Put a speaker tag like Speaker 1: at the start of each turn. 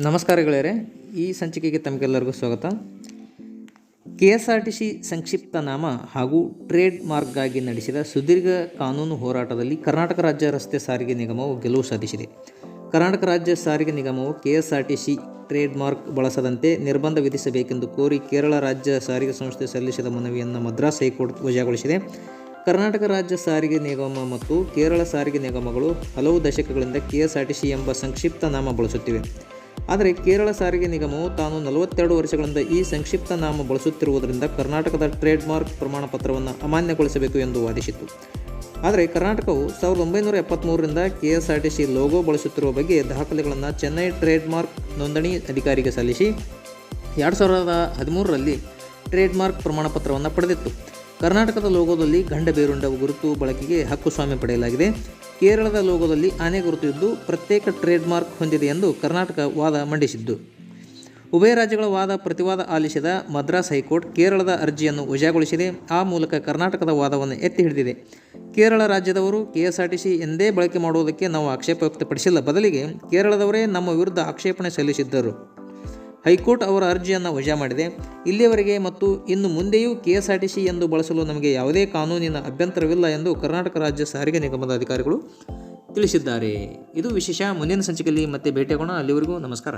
Speaker 1: ನಮಸ್ಕಾರ ಈ ಸಂಚಿಕೆಗೆ ತಮಗೆಲ್ಲರಿಗೂ ಸ್ವಾಗತ. K S R T C ಸಂಕ್ಷಿಪ್ತ ನಾಮ ಹಾಗೂ ಟ್ರೇಡ್ ಮಾರ್ಕ್ಗಾಗಿ ನಡೆಸಿದ ಸುದೀರ್ಘ ಕಾನೂನು ಹೋರಾಟದಲ್ಲಿ ಕರ್ನಾಟಕ ರಾಜ್ಯ ರಸ್ತೆ ಸಾರಿಗೆ ನಿಗಮವು ಗೆಲುವು ಸಾಧಿಸಿದೆ. ಕರ್ನಾಟಕ ರಾಜ್ಯ ಸಾರಿಗೆ ನಿಗಮವು K S R T C trade mark ಬಳಸದಂತೆ ನಿರ್ಬಂಧ ವಿಧಿಸಬೇಕೆಂದು ಕೋರಿ ಕೇರಳ ರಾಜ್ಯ ಸಾರಿಗೆ ಸಂಸ್ಥೆ ಸಲ್ಲಿಸಿದ ಮನವಿಯನ್ನು ಮದ್ರಾಸ್ ಹೈಕೋರ್ಟ್ ವಜಾಗೊಳಿಸಿದೆ. ಕರ್ನಾಟಕ ರಾಜ್ಯ ಸಾರಿಗೆ ನಿಗಮ ಮತ್ತು ಕೇರಳ ಸಾರಿಗೆ ನಿಗಮಗಳು ಹಲವು ದಶಕಗಳಿಂದ K S R T C ಎಂಬ ಸಂಕ್ಷಿಪ್ತ ನಾಮ ಬಳಸುತ್ತಿವೆ. ಆದರೆ ಕೇರಳ ಸಾರಿಗೆ ನಿಗಮವು ತಾನು ನಲವತ್ತೆರಡು ವರ್ಷಗಳಿಂದ ಈ ಸಂಕ್ಷಿಪ್ತ ನಾಮ ಬಳಸುತ್ತಿರುವುದರಿಂದ ಕರ್ನಾಟಕದ ಟ್ರೇಡ್ ಮಾರ್ಕ್ ಪ್ರಮಾಣ ಪತ್ರವನ್ನು ಅಮಾನ್ಯಗೊಳಿಸಬೇಕು ಎಂದು ವಾದಿಸಿತ್ತು. ಆದರೆ ಕರ್ನಾಟಕವು ಸಾವಿರದ ಒಂಬೈನೂರ ಎಪ್ಪತ್ತ್ಮೂರರಿಂದ K S R T C logo ಬಳಸುತ್ತಿರುವ ಬಗ್ಗೆ ದಾಖಲೆಗಳನ್ನು ಚೆನ್ನೈ ಟ್ರೇಡ್ ಮಾರ್ಕ್ ನೋಂದಣಿ ಅಧಿಕಾರಿಗೆ ಸಲ್ಲಿಸಿ ಎರಡು ಸಾವಿರದ ಹದಿಮೂರರಲ್ಲಿ ಟ್ರೇಡ್ ಮಾರ್ಕ್ ಪ್ರಮಾಣ ಪಡೆದಿತ್ತು. ಕರ್ನಾಟಕದ ಲೋಗೋದಲ್ಲಿ ಗಂಡ ಬೇರುಂಡ ಗುರುತು ಬಳಕೆಗೆ ಹಕ್ಕುಸ್ವಾಮ್ಯ ಪಡೆಯಲಾಗಿದೆ. ಕೇರಳದ ಲೋಗೋದಲ್ಲಿ ಆನೆ ಗುರುತಿದ್ದು ಪ್ರತ್ಯೇಕ ಟ್ರೇಡ್ ಮಾರ್ಕ್ ಹೊಂದಿದೆ ಎಂದು ಕರ್ನಾಟಕ ವಾದ ಮಂಡಿಸಿದ್ದು. ಉಭಯ ರಾಜ್ಯಗಳ ವಾದ ಪ್ರತಿವಾದ ಆಲಿಸಿದ ಮದ್ರಾಸ್ ಹೈಕೋರ್ಟ್ ಕೇರಳದ ಅರ್ಜಿಯನ್ನು ವಜಾಗೊಳಿಸಿದೆ. ಆ ಮೂಲಕ ಕರ್ನಾಟಕದ ವಾದವನ್ನು ಎತ್ತಿ ಹಿಡಿದಿದೆ. ಕೇರಳ ರಾಜ್ಯದವರು ಕೆಎಸ್ಆರ್ಟಿಸಿ ಎಂದೇ ಬಳಕೆ ಮಾಡುವುದಕ್ಕೆ ನಾವು ಆಕ್ಷೇಪ ವ್ಯಕ್ತಪಡಿಸಿಲ್ಲ. ಬದಲಿಗೆ ಕೇರಳದವರೇ ನಮ್ಮ ವಿರುದ್ಧ ಆಕ್ಷೇಪಣೆ ಸಲ್ಲಿಸಿದ್ದರು. ಹೈಕೋರ್ಟ್ ಅವರ ಅರ್ಜಿಯನ್ನು ವಜಾ ಮಾಡಿದೆ. ಇಲ್ಲಿಯವರೆಗೆ ಮತ್ತು ಇನ್ನು ಮುಂದೆಯೂ ಕೆಎಸ್ಆರ್ಟಿಸಿ ಎಂದು ಬಳಸಲು ನಮಗೆ ಯಾವುದೇ ಕಾನೂನಿನ ಅಭ್ಯಂತರವಿಲ್ಲ ಎಂದು ಕರ್ನಾಟಕ ರಾಜ್ಯ ಸಾರಿಗೆ ನಿಗಮದ ಅಧಿಕಾರಿಗಳು ತಿಳಿಸಿದ್ದಾರೆ. ಇದು ವಿಶೇಷ. ಮುಂದಿನ ಸಂಚಿಕೆಯಲ್ಲಿ ಮತ್ತೆ ಭೇಟಿಯಾಗೋಣ. ಅಲ್ಲಿವರೆಗೂ ನಮಸ್ಕಾರ.